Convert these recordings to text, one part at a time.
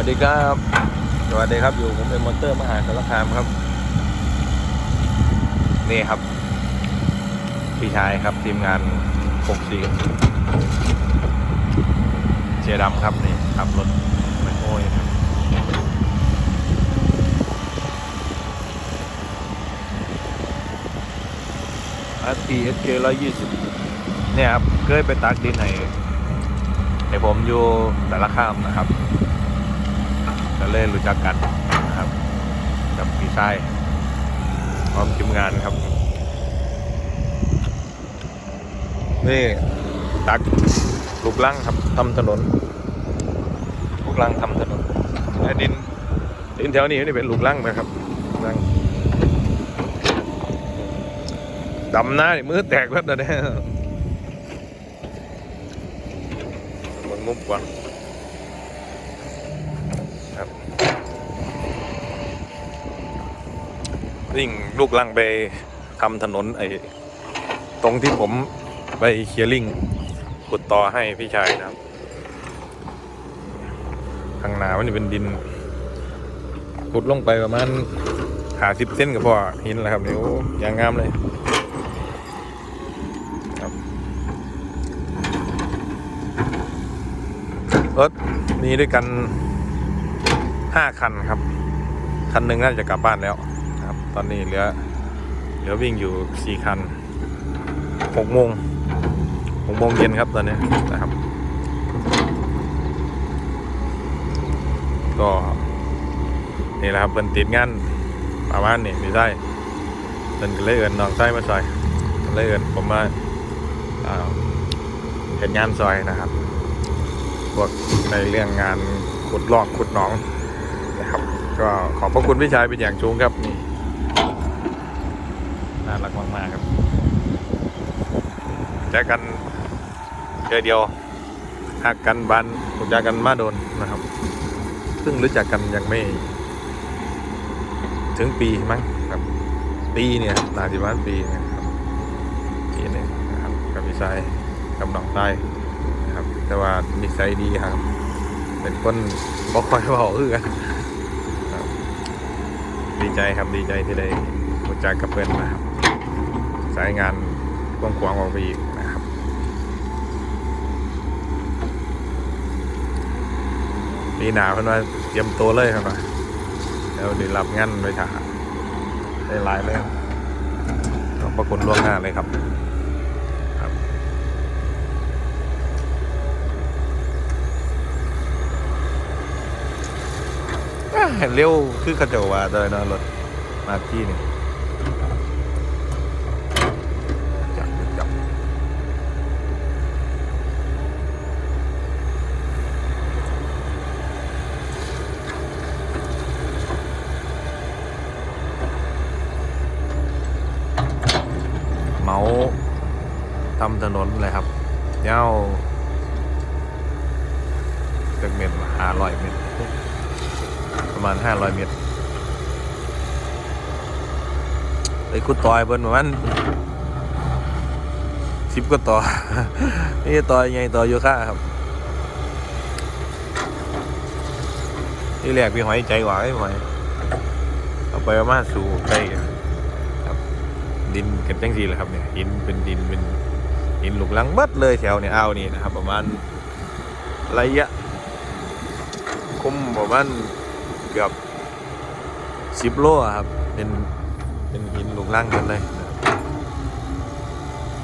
วัสดีครับ สวัสดีครับ อยู่ผมเป็นมอเตอร์มหาสารคามครับ นี่ครับ พี่ชายครับทีมงานหกสีเชียดำครับนี่ขับรถไมโอ้ยครับอาร์ตีเอสเคร้อยยี่สิบเนี่ยครับ เคยไปตักดินให้ให้ผมอยู่แต่ละข้ามนะครับ เลยรู้จักกันนะครับกับพี่ชายพร้อมทีมงานครับ นี่ตักลูกลังครับทำถนนลูกลังทำถนนไอ้ดินดินแถวนี้นี่เป็นลูกลังนะครับลังดำหน้ามือแตกแล้วนะเนี่ยมันงุบก่อน ครับวิ่งลูกลังไปทำถนนไอ้ตรงที่ผมไปเคลียร์ลิงขุดต่อให้พี่ชายนะครับข้างหน้ามันจะเป็นดินขุดลงไปประมาณหาสิบเส้นก็พอหินแล้วครับนี่โอ้ยางงามเลยครับรถมีด้วยกัน ห้าคันครับ คันหนึ่งน่าจะกลับบ้านแล้วครับ ตอนนี้เหลือเหลือวิ่งอยู่สี่คันหกโมงหกโมงเย็นครับตอนนี้นะครับ ก็นี่แหละครับเป็นติดงานประมาณนี้ไม่ใช่เป็นก็เลยเอินน้องไส้มาซอยก็เลยเอินผมมาเห็นงานซอยนะครับ พวกในเรื่องงานขุดลอกขุดหนอง ก็ขอบพระคุณพี่ชายเป็นอย่างสูงครับนี่น่ารักมากๆครับเจอกันเจอเดียวหักกันบันรู้จักกันมาโดนนะครับเพิ่งรู้จักกันยังไม่ถึงปีมั้งครับ ปีเนี่ยครับนาจิบ้านปีเนะครับปีหนึงนะครับกับพี่ชายกับน้องชายนะครับ แต่ว่านิสัยดีครับ เป็นคนบ่ค่อยเบาคือกัน ดีใจครับดีใจที่ได้รู้จักกับเพื่อนนะครับ สายงานกว้างขวางออกไปอีกนะครับปีหนาวเพื่อนว่าเตรียมตัวเลยครับแล้วได้รับงานไปถ่าได้หลายเลยขอบพระคุณล่วงหน้าเลยครับ เร็วคือเขาจะว่าเลยนะรถมาที่นี่จับจับเมาทำถนนเลยครับเยาจากเมตรห้าร้อยเมตร ประมาณห้าร้อยเมตรไอ้คุดต่อยเพิ่นประมาณสิบก็ต่อ นี่ต่อยไงต่อโยคะครับที่แรกพี่หอยใจหวายหอยเอาไปประมาณสู่ใกล้ครับ ดินกันจังสีแหละครับเนี่ยหินเป็นดินเป็นหินหลุกลังบิดเลยแถวเนี่ยเอาวนี่นะครับ ประมาณระยะคุมประมาณ เกือบสิบโลครับ เป็นเป็นหินหลุมล่างกันเลย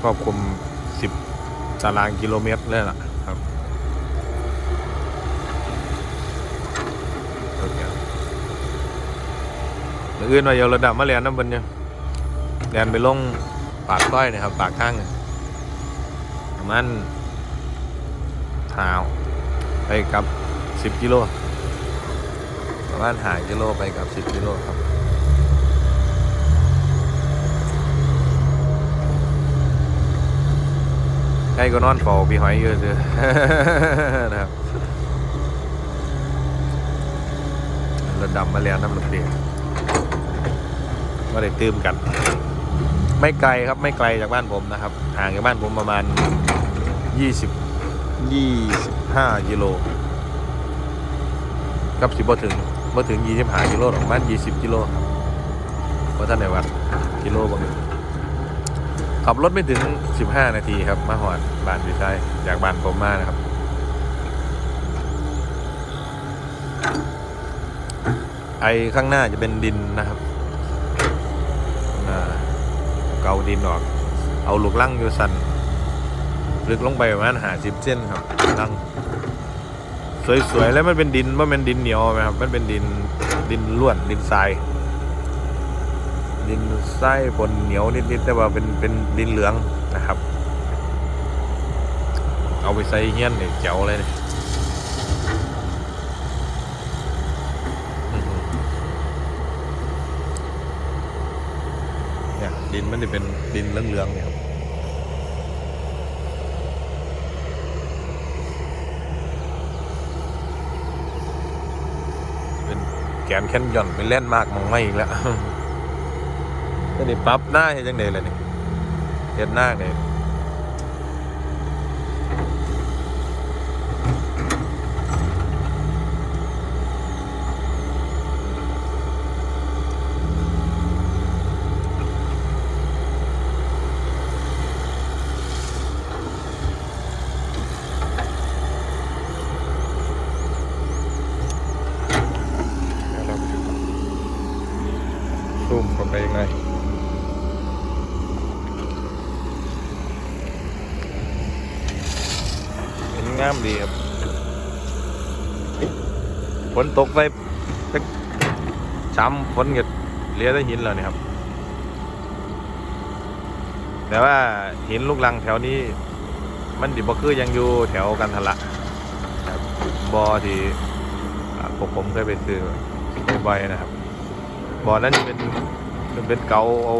ครอบคลุมสิบตารางกิโลเมตรเลยล่ะครับโอเคเมื่ออื่นว่าเอาระดับมาเรียนน้ำบนเนี่ยเรียนไปลงปากต้อยนะครับ ปากข้างประมาณหาวไปกับสิบกิโล ประมาณหากิโลไปกับสิบกิโลครับใกล้ก็นอนเฝ้าพี่หอยเยอะเลยนะครับระดำมาแล้วน้ำหลุดเดียก็ได้ตื่มกัน ไม่ไกลครับไม่ไกลจากบ้านผมนะครับ ห่างจากบ้านผมประมาณ 20 25กิโลกับสิบ่ถึง บ่ถึง25กิโลหรอกประมาณ20กิโลครับเพราะท่านได้วัดกิโลบ่ขับรถไม่ถึง15นาทีครับ มาหอดบานพี่ชายจากบานผมมานะครับไอข้างหน้าจะเป็นดินนะครับเกาดินออก เอาลูกลั่งอยู่สันลึกลงไปประมาณหาสิบเส้นครับลั่ง สวยๆแล้วมันเป็นดินว่ามันดินเหนียวไหมครับมันเป็นดินดินล้วนดินทราย ดินทรายปนเหนียวนิดๆแต่ว่าเป็นเป็นดินเหลืองนะครับ เอาไปใส่เฮี้ยนเนี่ยเจ๋วเลยเนี่ยดินมันจะเป็นดินเหลืองๆเนี่ยครับ เป็น แกนแคนย่อนไป็นเล่นมากมองไม่อีกแล้วจะได้ปรั๊บหน้าเห็นจังเดเลยนี่เห็นหน้าเลยแล้วเราไปดูกันซูมเข้าไปยังไง เห็น งามดีครับฝนตกไปช้ำฝนเกิดเลี้ยได้หินแล้วนี่ครับ แต่ว่าหินลูกลังแถวนี้ มันดิบ่คือยังอยู่แถวกันทะละครับบอที่พวกผมเคยไปซื้อบ่อยนะครับบอนั้นเป็นมันเป็นเกาเอา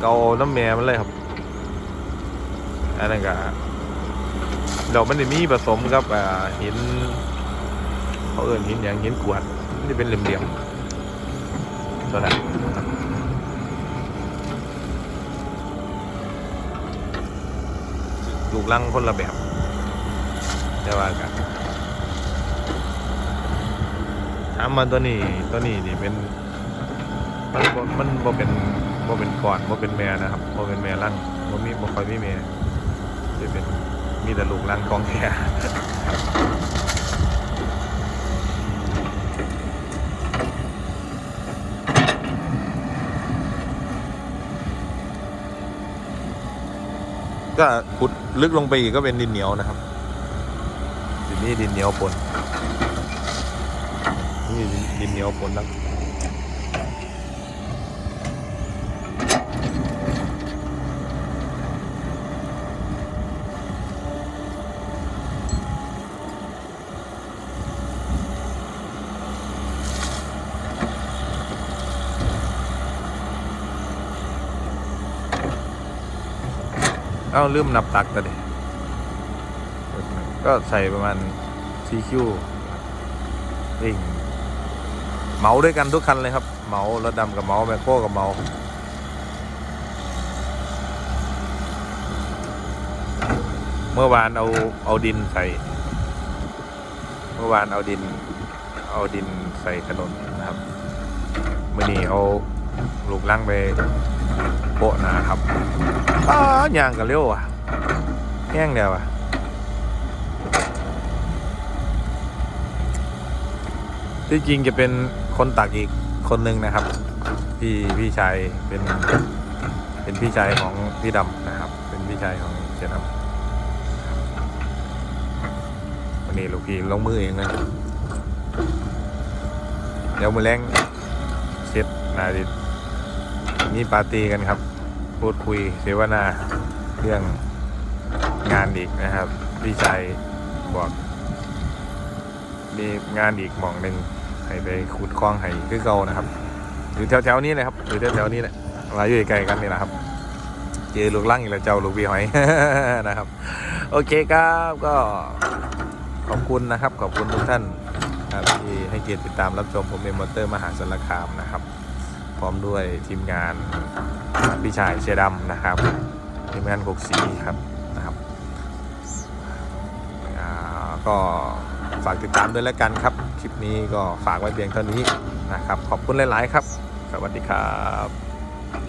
เกาเอาน้ำแม่มันเลยครับอันนั้นก็ เรามันจะมีผสมกับอ่าหินเขาเอื่นหินอย่างหินกวดมันจะเป็นเหลี่ยมๆตัวนั้นลูกลังคนละแบบ แต่ว่ากันถามมาตัวนี้ตัวนี้นี่เป็นมันมันบ่เป็นบ่เป็นก่อนบ่เป็นแม่นะครับบ่เป็นแม่ลังบ่มีบ่ค่อยมีแม่จะเป็น มีแต่ลูกลังกองแท้ก็ขุดลึกลงไปอีกก็เป็นดินเหนียวนะครับทีนี้ดินเหนียวปนนี่ดินเหนียวปนนะ เอ้าลืมนับตักแต่เด็ก็ใส่ประมาณซีคิวเองเมาด้วยกันทุกคันเลยครับ เมารถดำกับเมาแมคโครกับเมาเมื่อวานเอาเอาดินใส่ เมื่อวานเอาดิน เอาดินใส่ถนนนะครับเมื่อนี้เอาลูกลังไป โปะนะครับอ้าย่างกันเร็วอะแห้งเดียวอะที่จริงจะเป็นคนตักอีกคนหนึ่งนะครับ พี่พี่ชายเป็นเป็นพี่ชายของพี่ดำนะครับ เป็นพี่ชายของเจดำวันนี้ลูกพี่ลงมือเองเลยเดี๋ยวมือแรงเช็ดนาดิมีปาร์ตี้กันครับ พูดคุยเสวนาเรื่องงานอีกนะครับพี่ชายบอกมีงานอีกหม่องหนึ่งให้ไปขุดคลองไห้คือเก่านะครับอยู่แถวๆนี้เลยครับอยู่แถวๆนี้แหละมาอยู่ใกลกันนี่แหละครับเจอลูกลั่งอีกแล้วเจ้าลูกบีหอยนะครับ โอเคครับก็ขอบคุณนะครับ ขอบคุณทุกท่านครับที่ให้เกียรติติดตามรับชมผมเป็นมอเตอร์มหาสารคามนะครับ พร้อมด้วยทีมงานพี่ชายเชียดำนะครับทีมงานกกสีครับนะครับก็ฝากติดตามด้วยแล้วกันครับ คลิปนี้ก็ฝากไว้เพียงเท่านี้นะครับ ขอบคุณหลาย ๆ ครับ สวัสดีครับ